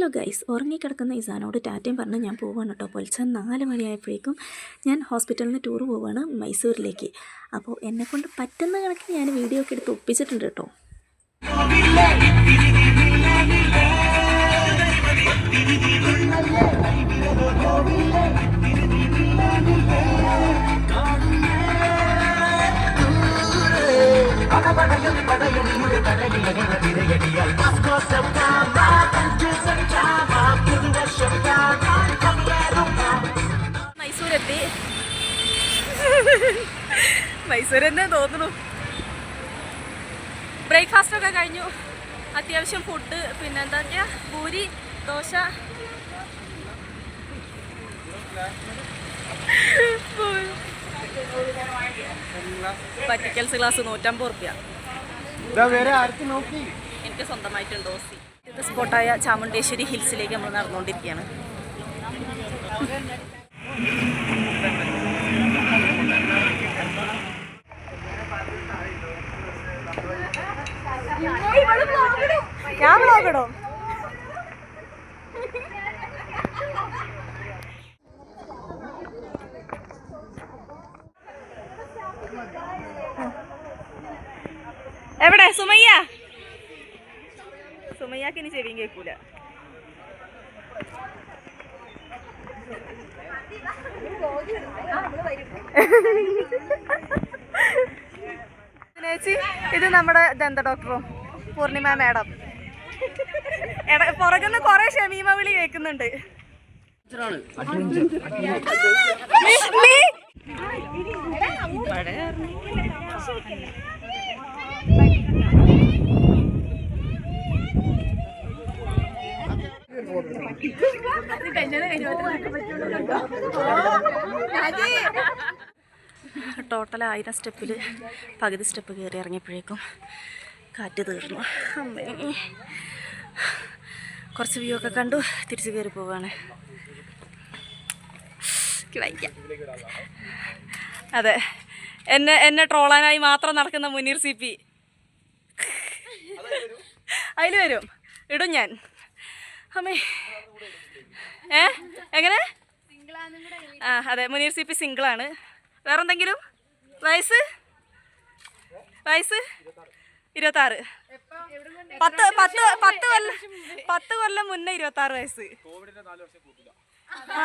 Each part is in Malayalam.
ഹലോ ഗൈസ് ഉറങ്ങിക്കിടക്കുന്ന ഇസാനോട് ടാറ്റയും പറഞ്ഞ് ഞാൻ പോവാണ് കേട്ടോ പൊലിച്ച നാല് മണിയായപ്പോഴേക്കും ഞാൻ ഹോസ്പിറ്റലിൽ നിന്ന് ടൂർ പോവാണ് മൈസൂരിലേക്ക് അപ്പോൾ എന്നെക്കൊണ്ട് പറ്റുന്ന കണക്കിന് ഞാൻ വീഡിയോ ഒക്കെ എടുത്ത് ഒപ്പിച്ചിട്ടുണ്ട് കേട്ടോ മൈസൂരെത്തി മൈസൂർ തന്നെ തോന്നുന്നു. ബ്രേക്ക്ഫാസ്റ്റ് ഒക്കെ കഴിഞ്ഞു. അത്യാവശ്യം ഫുഡ് പിന്നെ എന്താ പറയുക പൂരി ദോശ. പറ്റിക്കൽസ് ഗ്ലാസ് നൂറ്റമ്പത് റുപ്യ എനിക്ക് സ്വന്തമായിട്ടുണ്ട് ഓസി സ്പോട്ടായ ചാമുണ്ടേശ്വരി ഹിൽസിലേക്ക് നമ്മൾ നടന്നുകൊണ്ടിരിക്കുകയാണ്. ഞാൻ വ്ളോഗിടോ എവിടെ? സുമയ്യ? സുമയ്യാക്ക് ഇനി ചെവിയും കേൾക്കൂല ചേച്ചി ഇത് നമ്മുടെ ദന്ത ഡോക്ടറും പൂർണിമ മാഡം. പുറകുന്ന് കൊറേ ഷമീമ വിളി കേൾക്കുന്നുണ്ട്. ടോട്ടൽ ആയിരം സ്റ്റെപ്പിൽ പകുതി സ്റ്റെപ്പ് കയറി ഇറങ്ങിയപ്പോഴേക്കും കാറ്റ് തീർന്നു. അമ്മേ. കുറച്ച് വ്യൂ ഒക്കെ കണ്ടു തിരിച്ചു കയറി പോവാണ്. അതെ. എന്നെ എന്നെ ട്രോളാനായി മാത്രം നടക്കുന്ന മുനീർ സി പി. അതിൽ വരും. ഇടും ഞാൻ. അമ്മേ. ഏ? എങ്ങനെ? ആ അതെ മുനീർ സി പി സിംഗിളാണ് വേറെന്തെങ്കിലും? വയസ്സ്? വയസ്സ്? വയസ്സ് ഇരുപത്താറ്. പത്ത് പത്ത് പത്ത് കൊല്ലം പത്ത് കൊല്ലം മുന്നേ ഇരുപത്തി ആറ് വയസ്സ് ആ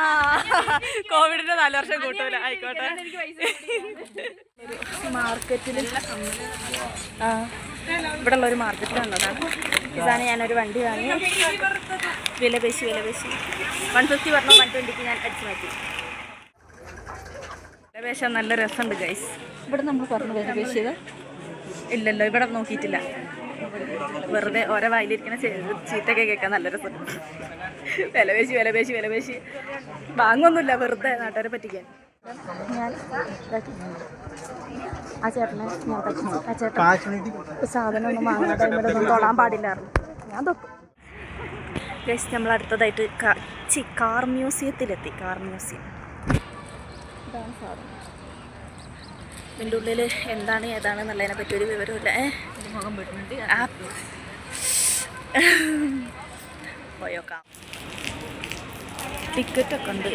കോവിഡിന്റെ നാല് വർഷം കൂട്ടൂല. ആയിക്കോട്ടെ. മാർക്കറ്റിൽ ആ ഇവിടെ ഉള്ള ഒരു മാർക്കറ്റിൽ വന്നതാണ് ഇതാണ് ഞാനൊരു വണ്ടി വാങ്ങി. വില പേശി വില പേശി. വൺ ഫിഫ്റ്റി പറഞ്ഞു വൺ ട്വന്റിക്ക് ഞാൻ അടിച്ചു മാറ്റി വിലപേശാൻ നല്ല രസമുണ്ട് ഗൈസ് ഇവിടെ നമ്മൾ പറഞ്ഞു വിലപേശിയത് ഇല്ലല്ലോ ഇവിടെ നോക്കിയിട്ടില്ല. വെറുതെ ഓരോ വായിലിരിക്കുന്ന ചീത്തയൊക്കെ ചീത്തൊക്കെ കേൾക്കാൻ നല്ല രസം. വിലപേശി വിലപേശി വിലപേശി വാങ്ങൊന്നുമില്ല വെറുതെ നാട്ടുകാരെ പറ്റിക്കാൻ. ഞാൻ ആ ചേട്ടനെ ഞാൻ പറ്റിച്ചു. ആ ചേട്ടൻ സാധനം ഒന്നും വാങ്ങാതെ ഇവിടെ ഒന്നും തൊടാൻ പാടില്ലായിരുന്നു. ഞാൻ തൊട്ടു. ഗൈസ് നമ്മൾ അടുത്തതായിട്ട് കാർ മ്യൂസിയത്തിലെത്തി കാർ മ്യൂസിയം. ഇതാണ് സാധനം. ഇതിന്റെ ഉള്ളിൽ എന്താണ് ഏതാണ് എന്നുള്ളതിനെ പറ്റി ഒരു വിവരമില്ല മുഖം പോയോക്കാം. ടിക്കറ്റൊക്കെ ഉണ്ട്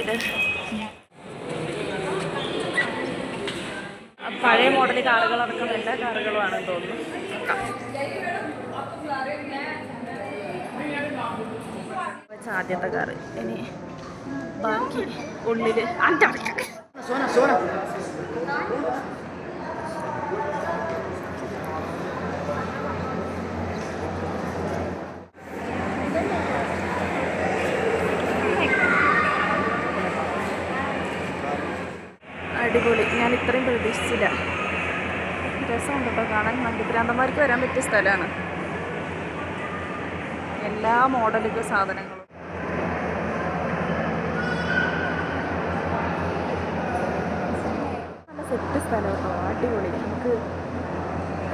പഴയ മോഡൽ കാറുകളടക്കം എല്ലാ കാറുകളുമാണെന്ന് തോന്നുന്നു. ആദ്യത്തെ കാറ്. ഇനി ബാക്കി ഉള്ളിൽ. അഞ്ചടക്ക അടിപൊളി. ഞാൻ ഇത്രയും പ്രതീക്ഷിച്ചില്ല. രസമുണ്ട് കേട്ടോ കാണാൻ. മന്ദിഭ്രാന്തന്മാർക്ക് വരാൻ പറ്റിയ സ്ഥലമാണ് എല്ലാ മോഡലുകൾ സാധനങ്ങളും. നല്ല സെറ്റ് സ്ഥലം കേട്ടോ അടിപൊളി. നമുക്ക്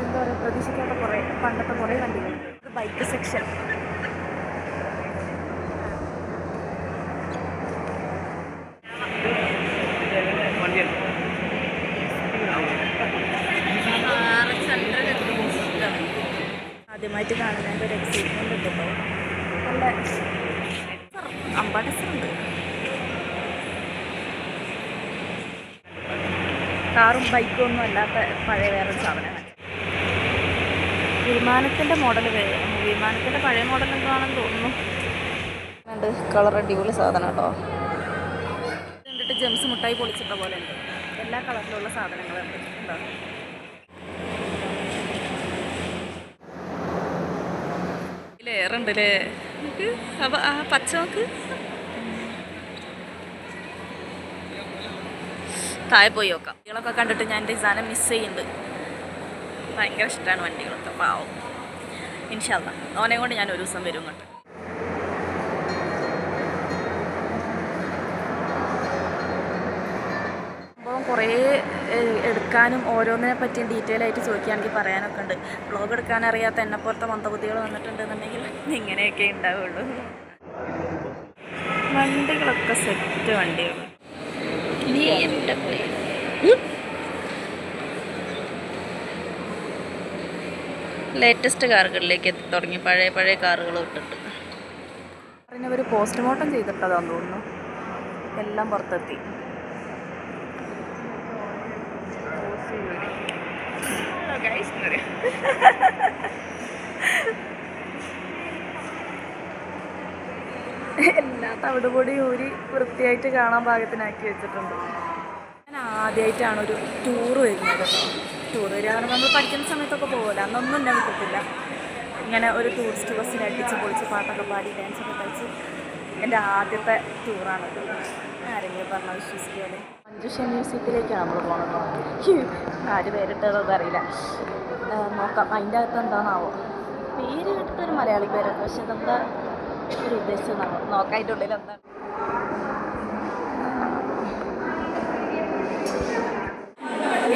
എന്താ പറയുക പ്രതീക്ഷിക്കാത്ത കുറേ പണ്ടത്തെ കുറേ വണ്ടികളുണ്ട് ബൈക്ക് സെക്ഷൻ ആദ്യമായിട്ട് കാണുന്നതിന്റെ ഒരു എക്സൈറ്റ്മെന്റ് ഉണ്ട് കേട്ടോ നല്ല അമ്പാടസുണ്ട് കാറും ബൈക്കും ഒന്നും അല്ലാത്ത പഴയ വേറെ സാധനമാണ്. വിമാനത്തിന്റെ മോഡൽ വിമാനത്തിന്റെ പഴയ മോഡൽ എന്താണെന്ന് തോന്നുന്നു. ഉണ്ട് കളർ അടിപൊളി സാധനം കേട്ടോ. കണ്ടിട്ട് ജെംസ് മുട്ടായി പൊളിച്ചിട്ട പോലെ ഉണ്ട്. എല്ലാ കളറിലുള്ള സാധനങ്ങളുണ്ട് ഉണ്ടോ? ലേറുണ്ട് അല്ലേ അപ്പൊ ആ പച്ച നോക്ക്. താഴെ പോയി നോക്കാം. വണ്ടികളൊക്കെ കണ്ടിട്ട് ഞാൻ എന്റെ സാധനം മിസ് ചെയ്യുന്നുണ്ട്. ഭയങ്കര ഇഷ്ടമാണ് വണ്ടികളൊക്കെ. പാവം ഇൻഷാല്ല ഓനെ കൊണ്ട് ഞാൻ ഒരു ദിവസം വരും ഇങ്ങോട്ട്. സംഭവം കുറേ എടുക്കാനും ഓരോന്നിനെ പറ്റിയും ഡീറ്റെയിൽ ആയിട്ട് ചോദിക്കുകയാണെങ്കിൽ പറയാനൊക്കെ ഉണ്ട്. ബ്ലോഗ് എടുക്കാൻ അറിയാത്ത എന്നെ പോലത്തെ മന്ദബുദ്ധികൾ വന്നിട്ടുണ്ടെന്നുണ്ടെങ്കിൽ ഇങ്ങനെയൊക്കെ ഉണ്ടാവുള്ളൂ. വണ്ടികളൊക്കെ സെറ്റ് വണ്ടികൾ ലേറ്റസ്റ്റ് കാറുകളിലേക്ക് എത്തി തുടങ്ങി. പഴയ പഴയ കാറുകൾ ഇട്ടിട്ട്. പിന്നെ അവർ പോസ്റ്റ്മോർട്ടം ചെയ്തിട്ടതാന്ന് തോന്നുന്നു. എല്ലാം പുറത്തെത്തി. എല്ലാ തവിട് പൊടി ഊരി വൃത്തിയായിട്ട് കാണാൻ പാകത്തിനാക്കി വെച്ചിട്ടുണ്ട്. ഞാൻ ആദ്യമായിട്ടാണ് ഒരു ടൂർ വരുന്നത്. ടൂർ വരിക നമ്മൾ പഠിക്കുന്ന സമയത്തൊക്കെ പോകില്ല അന്നൊന്നും എന്നെ കിട്ടത്തില്ല ഇങ്ങനെ ഒരു ടൂറിസ്റ്റ് ബസ്സിൽ അടിച്ച് പൊളിച്ച് പാട്ടൊക്കെ പാടി ഡാൻസൊക്കെ കളിച്ച് എന്റെ ആദ്യത്തെ ടൂറാണ് ആരെങ്കിലും പറഞ്ഞാൽ വിശ്വസിക്കാതെ. മഞ്ജുഷ മ്യൂസിയത്തിലേക്കാണ് നമ്മൾ പോകുന്നത് ആര് പേരിട്ടതൊന്നും അറിയില്ല. നോക്കാം. അതിന്റെ അകത്ത് എന്താണാവോ പേര് കേട്ടിട്ടൊരു മലയാളി പേരാണ് പക്ഷെ അതെന്താ ഒരു ഉദ്ദേശം നോക്കായിട്ടുള്ളിൽ എന്താണ്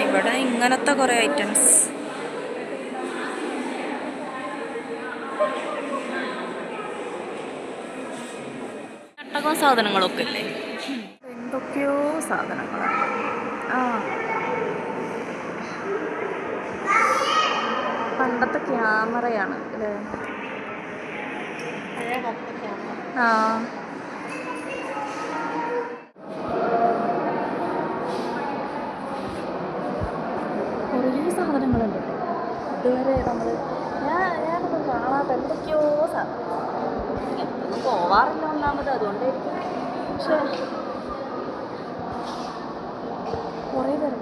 ഇവിടെ ഇങ്ങനത്തെ കുറേ ഐറ്റംസ് ചട്ടകവും സാധനങ്ങളൊക്കെ ഇല്ലേ? എന്തൊക്കെയോ സാധനങ്ങളാണ് ആ. പണ്ടത്തെ ക്യാമറയാണ് അല്ലേ? ആ. ഇതുവരെ നമ്മൾ ഞാൻ ഞാനൊന്നും കാണാത്ത എന്തൊക്കെയോ സാധനം പോവാറില്ല. ഒന്നാമത് അതുകൊണ്ടായിരിക്കും. പക്ഷേ കുറേ തരം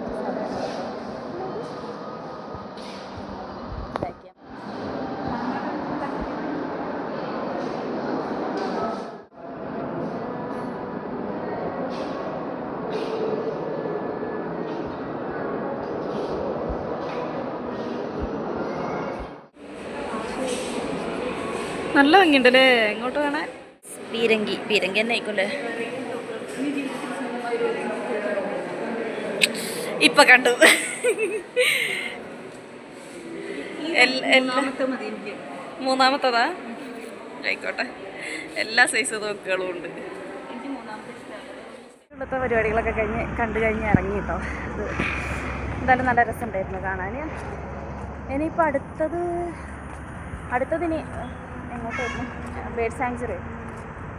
നല്ല ഭംഗിയുണ്ടല്ലേ? എങ്ങോട്ട് വേണേ പീരങ്കി പീരങ്കി തന്നെ ആയിക്കോല്ലേ ഇപ്പൊ കണ്ടു. മൂന്നാമത്തതാ? ആയിക്കോട്ടെ. എല്ലാ സൈസ് തോക്കുകളും ഉണ്ട്. ഇവിടുത്തെ പരിപാടികളൊക്കെ കഴിഞ്ഞ് കണ്ടു കഴിഞ്ഞ് ഇറങ്ങി കേട്ടോ. ഇത് എന്തായാലും നല്ല രസമുണ്ടായിരുന്നു കാണാൻ. ഇനിയിപ്പോൾ അടുത്തത് അടുത്തതിനി എങ്ങോട്ടായിരുന്നു? ബേഡ് സാങ്ച്വറി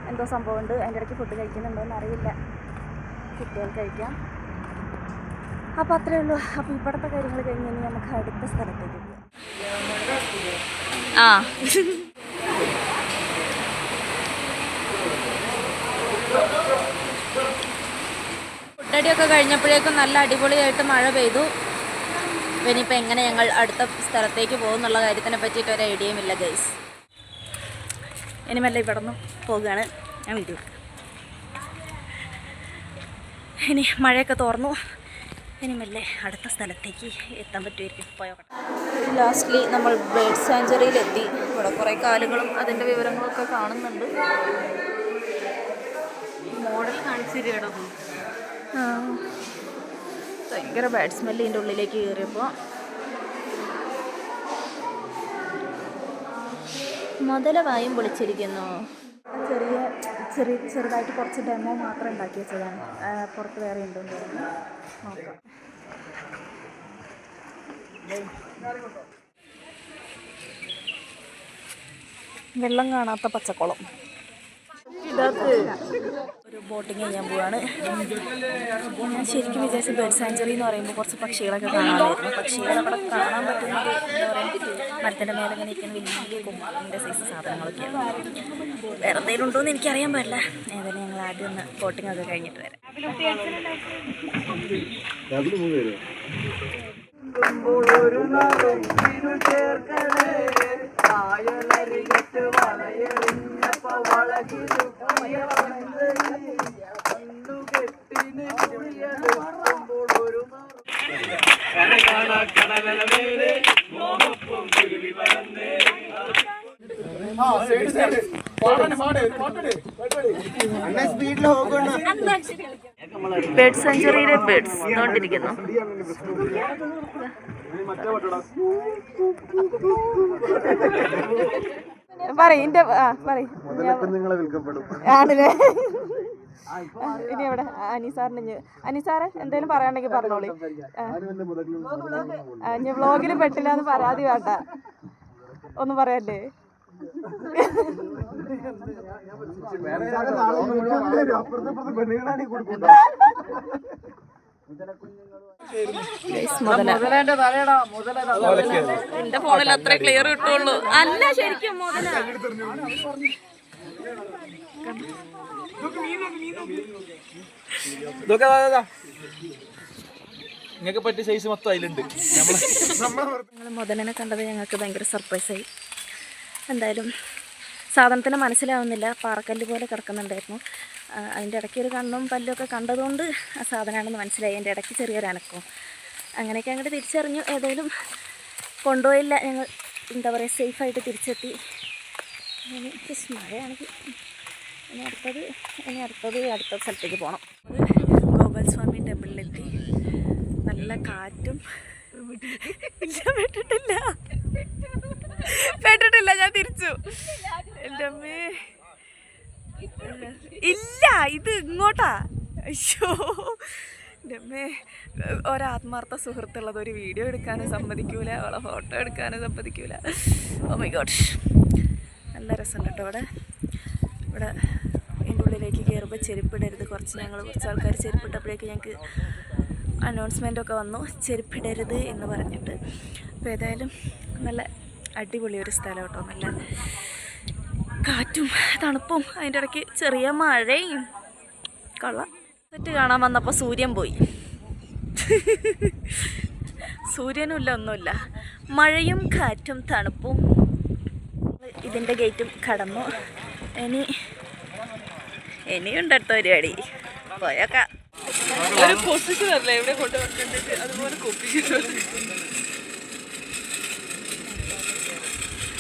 എന്തോ സംഭവമുണ്ട്. അതിന്റെ ഇടയ്ക്ക് ഫുഡ് കഴിക്കുന്നുണ്ടോയെന്ന് അറിയില്ല കിട്ടിയാൽ കഴിക്കാം. അപ്പോൾ അത്രയേ ഉള്ളൂ. അപ്പോൾ ഇവിടുത്തെ കാര്യങ്ങൾ കഴിഞ്ഞ് ഇനി നമുക്ക് അടുത്ത സ്ഥലത്തേക്ക് പോകാം ആ. ഫുഡടിയൊക്കെ കഴിഞ്ഞപ്പോഴേക്കും നല്ല അടിപൊളിയായിട്ട് മഴ പെയ്തു. ഇനിയിപ്പോൾ എങ്ങനെ ഞങ്ങൾ അടുത്ത സ്ഥലത്തേക്ക് പോകുന്നുള്ള കാര്യത്തിനെ പറ്റിയിട്ട് ഒരു ഐഡിയയും ഇല്ല ഗൈസ് ഇനി മെല്ലെ ഇവിടെ നിന്ന് പോകുകയാണ് ഞാൻ വീഡിയോ ഇനി മഴയൊക്കെ തോർന്നു. ഇനി മെല്ലെ അടുത്ത സ്ഥലത്തേക്ക് എത്താൻ പറ്റുമായിരിക്കും. പോയ? ലാസ്റ്റ്ലി നമ്മൾ ബേഡ് സാഞ്ചുറിയിലെത്തി ഇവിടെ കുറേ കാലുകളും അതിന്റെ വിവരങ്ങളൊക്കെ കാണുന്നുണ്ട്. മോഡൽ കാണിച്ചിരിക്കണം ഭയങ്കര ബാഡ് സ്മെല്ല് ഇതിന്റെ ഉള്ളിലേക്ക് കയറിയപ്പോൾ മുതലവായും പൊളിച്ചിരിക്കുന്നു ചെറിയ ചെറിയ ചെറുതായിട്ട് കുറച്ച് ഡെമോ മാത്രം ഉണ്ടാക്കി വെച്ചതാണ് പുറത്ത് വേറെ ഉണ്ടെന്ന് തോന്നുന്നു നോക്കാം. വെള്ളം കാണാത്ത പച്ചക്കുളം. ഒരു ബോട്ടിങ് ചെയ്യാൻ പോവാണ്. ഞാൻ ശരിക്കും വിചാരിച്ച ബേർഡ് സാഞ്ചുറി എന്ന് പറയുമ്പോൾ കുറച്ച് പക്ഷികളൊക്കെ കാണാമായിരുന്നു പക്ഷികളെ അവിടെ കാണാൻ പറ്റുന്നത് എന്താ പറയുക മരത്തിന്റെ മേലെ ഇങ്ങനെ ഇരിക്കുന്ന വലിയ കുമ്മാറിന്റെ സൈസ് സാധനങ്ങളൊക്കെയാണ് വേറെ എന്തെങ്കിലും ഉണ്ടോ എന്ന് എനിക്കറിയാൻ പാടില്ല. ഏതായാലും ഞങ്ങൾ ആദ്യം ഒന്ന് ബോട്ടിംഗ് ഒക്കെ കഴിഞ്ഞിട്ട് വരാം. ബേർഡ് സെഞ്ചുറിയിലെ ബേർഡ്സ് നോണ്ടിരിക്കുന്നു പറയും എന്റെ പറയും. ആണല്ലേ? ഇനി എവിടെ? അനിസാറിന് അനിസാറെ എന്തേലും പറയാണെങ്കിൽ പറഞ്ഞോളി. ഇനി വ്ളോഗിൽ പെട്ടില്ല എന്ന് പരാതി വേണ്ട. ഒന്നും പറയല്ലേ? എന്റെ ഫോണിൽ അത്ര ക്ലിയർ കിട്ടുള്ളൂ. അല്ല ശരിക്കും മുതല. പറ്റിയ സൈസ് മൊത്തം അതിലുണ്ട്. ഞങ്ങൾ മുതലനെ കണ്ടത് ഞങ്ങൾക്ക് ഭയങ്കര സർപ്രൈസായി എന്തായാലും സാധനത്തിന് മനസ്സിലാവുന്നില്ല. പാറക്കല്ല് പോലെ കിടക്കുന്നുണ്ടായിരുന്നു. അതിന്റെ ഇടയ്ക്ക് ഒരു കണ്ണും പല്ലും ഒക്കെ കണ്ടതുകൊണ്ട് ആ സാധനമാണെന്ന് മനസ്സിലായി. അതിന്റെ ഇടയ്ക്ക് ചെറിയൊരു അനക്കവും അങ്ങനെയൊക്കെ അങ്ങോട്ട് തിരിച്ചറിഞ്ഞു. ഏതായാലും കൊണ്ടുപോയില്ല. ഞങ്ങൾ എന്താ പറയുക സേഫായിട്ട് തിരിച്ചെത്തി. മഴയാണെങ്കിൽ ഇനി അടുത്തത് ഇനി അടുത്തത് അടുത്ത സ്ഥലത്തേക്ക് പോകണം. ഗോപാൽ സ്വാമി ടെമ്പിളിലെത്തി. നല്ല കാറ്റും പെട്ടിട്ടില്ല. പെട്ടിട്ടില്ല ഞാൻ തിരിച്ചു. എന്റെ അമ്മേ. ഇല്ല ഇത് ഇങ്ങോട്ടാ. അയ്യോ. ഒരാത്മാർത്ഥ സുഹൃത്തുള്ളത് ഒരു വീഡിയോ എടുക്കാനും സമ്മതിക്കൂല അവളെ ഫോട്ടോ എടുക്കാനും സമ്മതിക്കൂല. ഓ മൈ ഗോഡ് നല്ല രസമുണ്ട് കേട്ടോ ഇവിടെ ഇവിടെ എന്റെ ഉള്ളിലേക്ക് കയറുമ്പോൾ ചെരുപ്പിടരുത്. കുറച്ച് ഞങ്ങൾ കുറച്ച് ആൾക്കാർ ചെരുപ്പിട്ടപ്പോഴേക്ക് ഞങ്ങൾക്ക് അനൗൺസ്മെന്റ് ഒക്കെ വന്നു. ചെരുപ്പിടരുത് എന്ന് പറഞ്ഞിട്ട്. അപ്പോൾ ഏതായാലും നല്ല അടിപൊളി ഒരു സ്ഥലം കേട്ടോ. നല്ല കാറ്റും തണുപ്പും അതിന്റെ ഇടയ്ക്ക് ചെറിയ മഴയും. കൊള്ളാം. സെറ്റ് കാണാൻ വന്നപ്പോൾ സൂര്യൻ പോയി. സൂര്യനും ഇല്ല ഒന്നുമില്ല. മഴയും കാറ്റും തണുപ്പും. ഇതിന്റെ ഗേറ്റും കടന്നു. ഇനി ഇനിയുണ്ട് അടുത്ത പരിപാടി. പോയേക്കാം. ഒരു പൊസിഷൻ അല്ലേ? എവിടെ കൊണ്ടുവന്നിട്ട് അതുപോലെ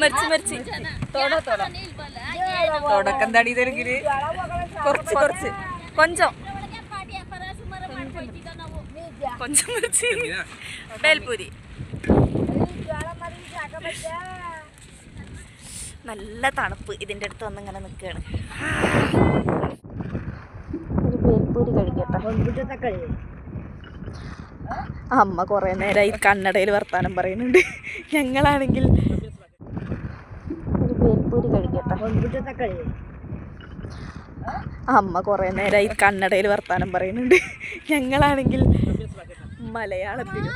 മരിച്ച് മരിച്ച്. തോട തോട. തുടക്കം തടി തിരക്കിൽ കുറച്ച് കുറച്ച്. കൊഞ്ചം. കൊഞ്ചം മരിച്ച്. ബേൽപൂരി. നല്ല തണുപ്പ് ഇതിന്റെ അടുത്ത് വന്ന് ഇങ്ങനെ നിൽക്കുകയാണ് ഒരു ബേൽപൂരി കഴിക്കട്ടെ. അമ്മ കുറേ നേരമായി കന്നഡയിൽ വർത്താനം പറയുന്നുണ്ട്. ഞങ്ങളാണെങ്കിൽ ബേൽപൂരി കഴിക്കട്ടെ. അമ്മ കുറേ നേരമായി കന്നഡയിൽ വർത്താനം പറയുന്നുണ്ട്. ഞങ്ങളാണെങ്കിൽ മലയാളത്തിലും.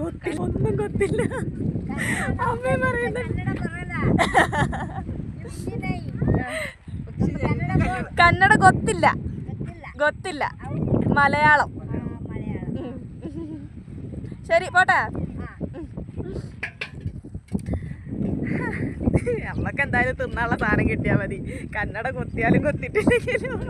ഗൊത്തില്ല. ഒന്നും ഗൊത്തില്ല. അമ്മ പറയുന്നു. കന്നഡ ഗൊത്തില്ല. ഗൊത്തില്ല. മലയാളം. ശരി പോട്ടെ. നമ്മക്ക് എന്തായാലും തിന്നാനുള്ള സാധനം കിട്ടിയാൽ മതി. കന്നട കൊത്തിയാലും കൊത്തിട്ടില്ലെങ്കിലും.